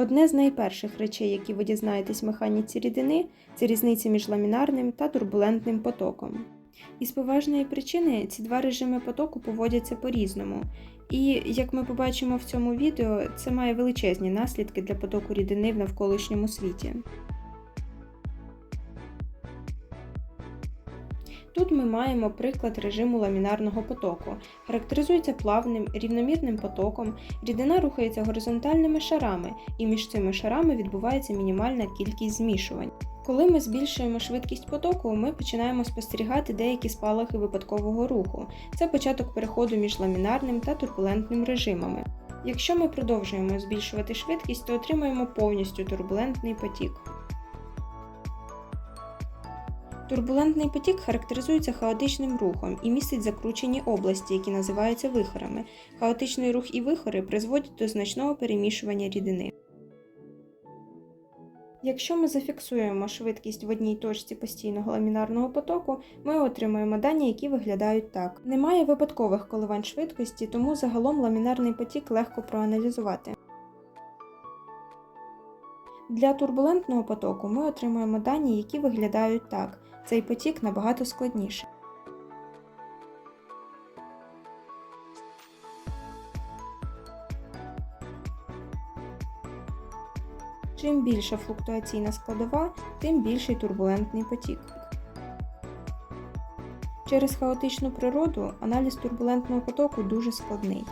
Одне з найперших речей, які ви дізнаєтесь в механіці рідини, це різниця між ламінарним та турбулентним потоком. Із поважної причини ці два режими потоку поводяться по-різному, і, як ми побачимо в цьому відео, це має величезні наслідки для потоку рідини в навколишньому світі. Ми маємо приклад режиму ламінарного потоку. Характеризується плавним, рівномірним потоком, рідина рухається горизонтальними шарами, і між цими шарами відбувається мінімальна кількість змішувань. Коли ми збільшуємо швидкість потоку, ми починаємо спостерігати деякі спалахи випадкового руху. Це початок переходу між ламінарним та турбулентним режимами. Якщо ми продовжуємо збільшувати швидкість, то отримаємо повністю турбулентний потік. Турбулентний потік характеризується хаотичним рухом і містить закручені області, які називаються вихорами. Хаотичний рух і вихори призводять до значного перемішування рідини. Якщо ми зафіксуємо швидкість в одній точці постійного ламінарного потоку, ми отримаємо дані, які виглядають так. Немає випадкових коливань швидкості, тому загалом ламінарний потік легко проаналізувати. Для турбулентного потоку ми отримуємо дані, які виглядають так. Цей потік набагато складніший. Чим більша флуктуаційна складова, тим більший турбулентний потік. Через хаотичну природу аналіз турбулентного потоку дуже складний.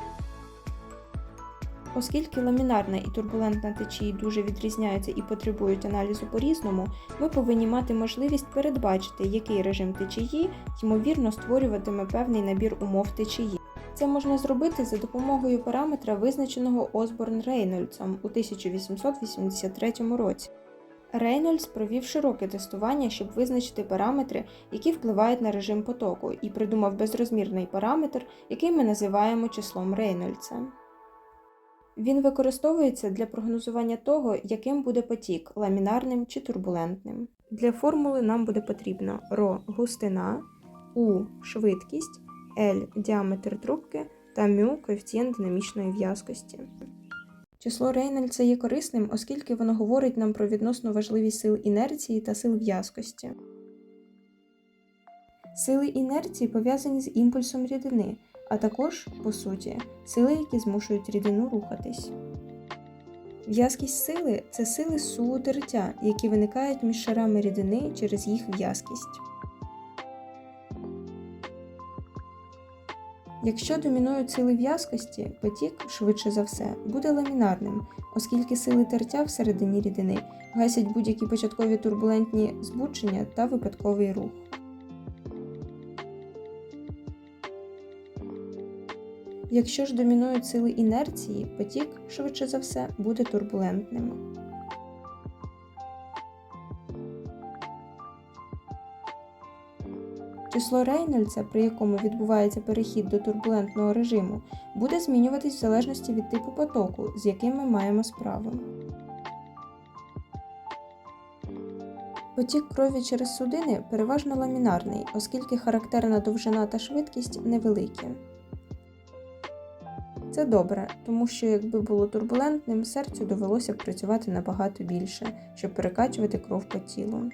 Оскільки ламінарна і турбулентна течії дуже відрізняються і потребують аналізу по-різному, ми повинні мати можливість передбачити, який режим течії ймовірно створюватиме певний набір умов течії. Це можна зробити за допомогою параметра, визначеного Осборн Рейнольдсом у 1883 році. Рейнольдс провів широке тестування, щоб визначити параметри, які впливають на режим потоку, і придумав безрозмірний параметр, який ми називаємо числом Рейнольдса. Він використовується для прогнозування того, яким буде потік ламінарним чи турбулентним. Для формули нам буде потрібно ρ густина, У швидкість, L діаметр трубки та μ коефіцієнт динамічної в'язкості. Число Рейнольдса є корисним, оскільки воно говорить нам про відносну важливість сил інерції та сил в'язкості. Сили інерції пов'язані з імпульсом рідини, а також, по суті, сили, які змушують рідину рухатись. В'язкість сили це сили сутертя, які виникають між шарами рідини через їх в'язкість. Якщо домінують сили в'язкості, потік, швидше за все, буде ламінарним, оскільки сили тертя всередині рідини гасять будь-які початкові турбулентні збудження та випадковий рух. Якщо ж домінують сили інерції, потік, швидше за все, буде турбулентним. Число Рейнольдса, при якому відбувається перехід до турбулентного режиму, буде змінюватись в залежності від типу потоку, з яким ми маємо справу. Потік крові через судини переважно ламінарний, оскільки характерна довжина та швидкість невеликі. Це добре, тому що якби було турбулентним, серцю довелося б працювати набагато більше, щоб перекачувати кров по тілу.